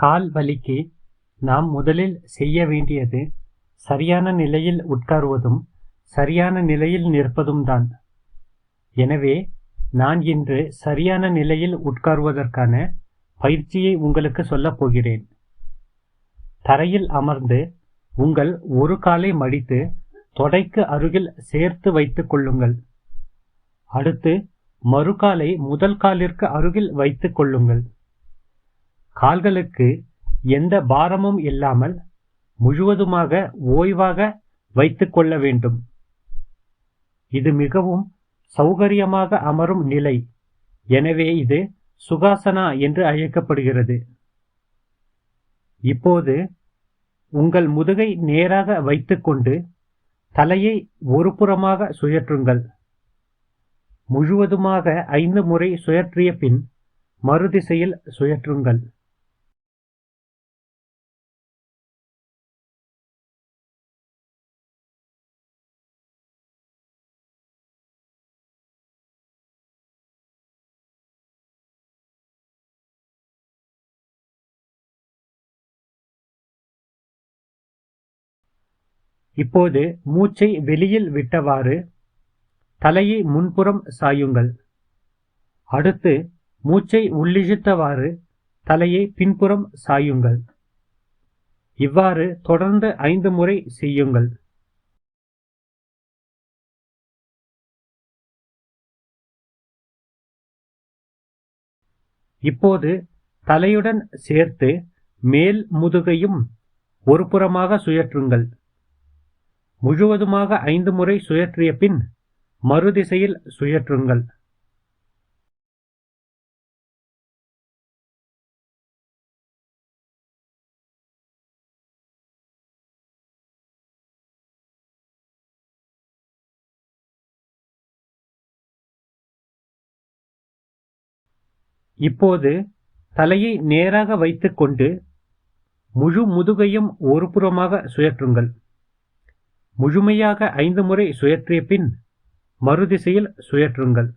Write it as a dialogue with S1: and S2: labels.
S1: கால் வலிக்கு நாம் முதலில் செய்ய வேண்டியது சரியான நிலையில் உட்காருவதும் சரியான நிலையில் நிற்பதும் தான் எனவே நான் இன்று சரியான நிலையில் உட்காருவதற்கான பயிற்சியை உங்களுக்கு சொல்லப் போகிறேன். தரையில் அமர்ந்து உங்கள் ஒரு காலை மடித்து தொடைக்கு அருகில் சேர்த்து வைத்துக் கொள்ளுங்கள். அடுத்து மறுகாலை முதல் காலிற்கு அருகில் வைத்துக் கொள்ளுங்கள். கால்களுக்கு எந்த பாரமும் இல்லாமல் முழுவதுமாக ஓய்வாக வைத்துக் கொள்ள வேண்டும். இது மிகவும் சௌகரியமாக அமரும் நிலை. எனவே இது சுகாசனா என்று அழைக்கப்படுகிறது. இப்போது உங்கள் முதுகை நேராக வைத்துக்கொண்டு தலையை ஒரு புறமாக சுழற்றுங்கள். முழுவதுமாக ஐந்து முறை சுழற்றிய பின் மறுதிசையில் சுழற்றுங்கள். இப்போது மூச்சை வெளியில் விட்டவாறு தலையை முன்புறம் சாயுங்கள். அடுத்து மூச்சை உள்ளிழுத்தவாறு தலையை பின்புறம் சாயுங்கள். இவ்வாறு தொடர்ந்து ஐந்து முறை செய்யுங்கள். இப்போது தலையுடன் சேர்த்து மேல் முதுகையும் ஒரு புறமாக சுழற்றுங்கள். முழுவதுமாக ஐந்து முறை சுழற்றிய பின் மறுதிசையில் சுழற்றுங்கள் இப்போது தலையை நேராக வைத்துக்கொண்டு முழு முதுகையும் ஒருபுறமாக சுழற்றுங்கள் முழுமையாக ஐந்து முறை சுயற்றிய பின் மறுதிசையில் சுயற்றுங்கள்.